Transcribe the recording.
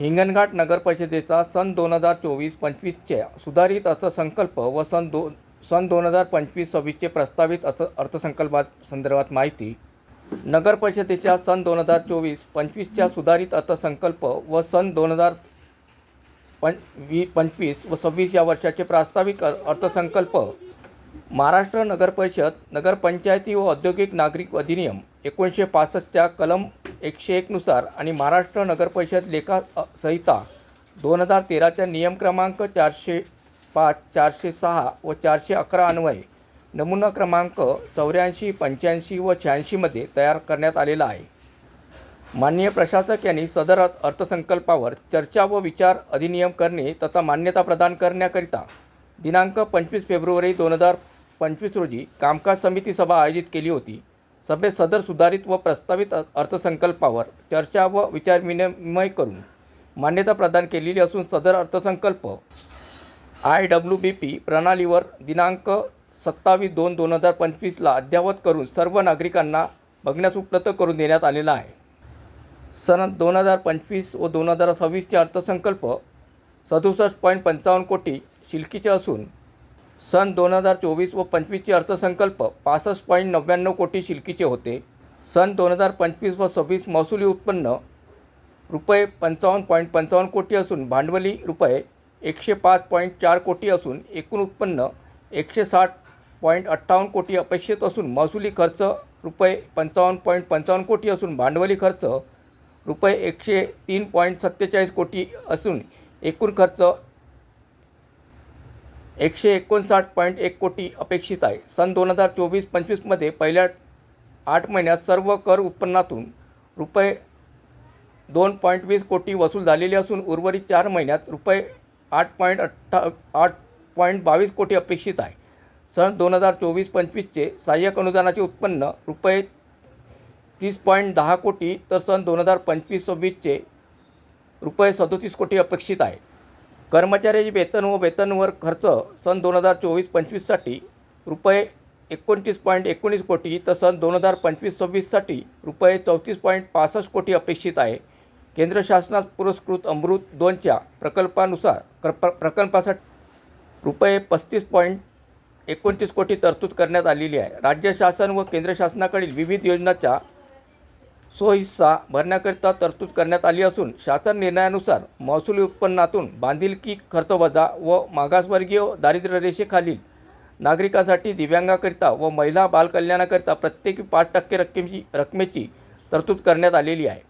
हिंगणघाट नगरपरिषदेचा सन दोन हजार चोवीस पंचवीसच्या सुधारित अर्थसंकल्प व सन दो सन दोन हजार पंचवीस सव्वीसचे प्रस्तावित अर्थ अर्थसंकल्पात संदर्भात माहिती. नगरपरिषदेच्या सन दोन हजार चोवीस पंचवीसच्या सुधारित अर्थसंकल्प व सन दोन हजार पं वी पंचवीस व सव्वीस या वर्षाचे प्रास्ताविक अर्थसंकल्प. महाराष्ट्र नगरपरिषद नगरपंचायती व औद्योगिक नागरिक अधिनियम एकोणीसशे पासष्टच्या कलम एकशे एकनुसार आणि महाराष्ट्र नगरपरिषद लेखा संहिता दोन हजार तेराच्या नियम क्रमांक चारशे पाच चारशे सहा व चारशे अकरा अन्वये नमुना क्रमांक चौऱ्याऐंशी पंच्याऐंशी व शहाऐंशीमध्ये तयार करण्यात आलेला आहे. माननीय प्रशासक यांनी सदर अर्थसंकल्पावर चर्चा व विचार अधिनियम करणे तथा मान्यता प्रदान करण्याकरिता दिनांक पंचवीस फेब्रुवारी दोन हजार पंचवीस रोजी कामकाज समिती सभा आयोजित केली होती. सभेत सदर सुधारित व प्रस्तावित अर्थसंकल्पावर चर्चा व विचारविनिमय करून मान्यता प्रदान केलेली असून सदर अर्थसंकल्प आय डब्ल्यू बी पी प्रणालीवर दिनांक सत्तावीस दोन दोन हजार पंचवीसला अद्ययावत करून सर्व नागरिकांना बघण्यास उपलब्ध करून देण्यात आलेला आहे. सन दोन हजार पंचवीस व दोन हजार सव्वीसचे अर्थसंकल्प सदुसष्ट पॉईंट पंचावन्न कोटी शिल्कीचे असून सन दोन हजार चोवीस व पंचवीसचे अर्थसंकल्प पासष्ट पॉईंट नव्याण्णव कोटी शिल्कीचे होते. सन दोन हजार पंचवीस व सव्वीस महसुली उत्पन्न रुपये पंचावन्न पॉईंट पंचावन्न कोटी असून भांडवली रुपये एकशे पाच पॉईंट चार कोटी असून एकूण उत्पन्न एकशे साठ पॉईंट अठ्ठावन्न कोटी अपेक्षित असून महसुली खर्च रुपये पंचावन्न पॉईंट पंचावन्न कोटी असून भांडवली खर्च रुपये एकशे तीन पॉईंट सत्तेचाळीस कोटी असून एकूण खर्च एकशे एकोणसाठ पॉईंट एक कोटी अपेक्षित आहे. सन दोन हजार चोवीस पंचवीसमध्ये पहिल्या आठ महिन्यात सर्व कर उत्पन्नातून रुपये दोन पॉईंट वीस कोटी वसूल झालेले असून उर्वरित चार महिन्यात रुपये आठ पॉईंट अठ्ठा आठ पॉईंट बावीस कोटी अपेक्षित आहे. सन दोन हजार चोवीस पंचवीसचे सहाय्यक अनुदानाचे उत्पन्न रुपये तीस पॉईंट दहा कोटी तर सन दोन हजार पंचवीस सव्वीसचे रुपये सदोतीस कोटी अपेक्षित आहे. कर्मचाऱ्याचे वेतन व वेतनवर खर्च सन दोन हजार चोवीस पंचवीससाठी रुपये एकोणतीस पॉईंट एकोणीस कोटी तर सन दोन हजार पंचवीस सव्वीससाठी रुपये चौतीस पॉईंट पासष्ट कोटी अपेक्षित आहे. केंद्र शासनात पुरस्कृत अमृत दोनच्या प्रकल्पानुसार प्र प्र- प्रकल्पासाठी रुपये पस्तीस पॉईंट एकोणतीस कोटी तरतूद करण्यात आलेली आहे. राज्य शासन व केंद्र शासनाकडील विविध सो हिस्सा भरण्याकरिता तरतूद करण्यात आली असून शासन निर्णयानुसार महसुली उत्पन्नातून बांधिलकी खर्च वजा व मागासवर्गीय दारिद्र्य रेषेखालील नागरिकांसाठी दिव्यांगाकरिता व महिला बालकल्याणाकरिता प्रत्येकी पाच टक्के रक्कमेची रकमेची तरतूद करण्यात आलेली आहे.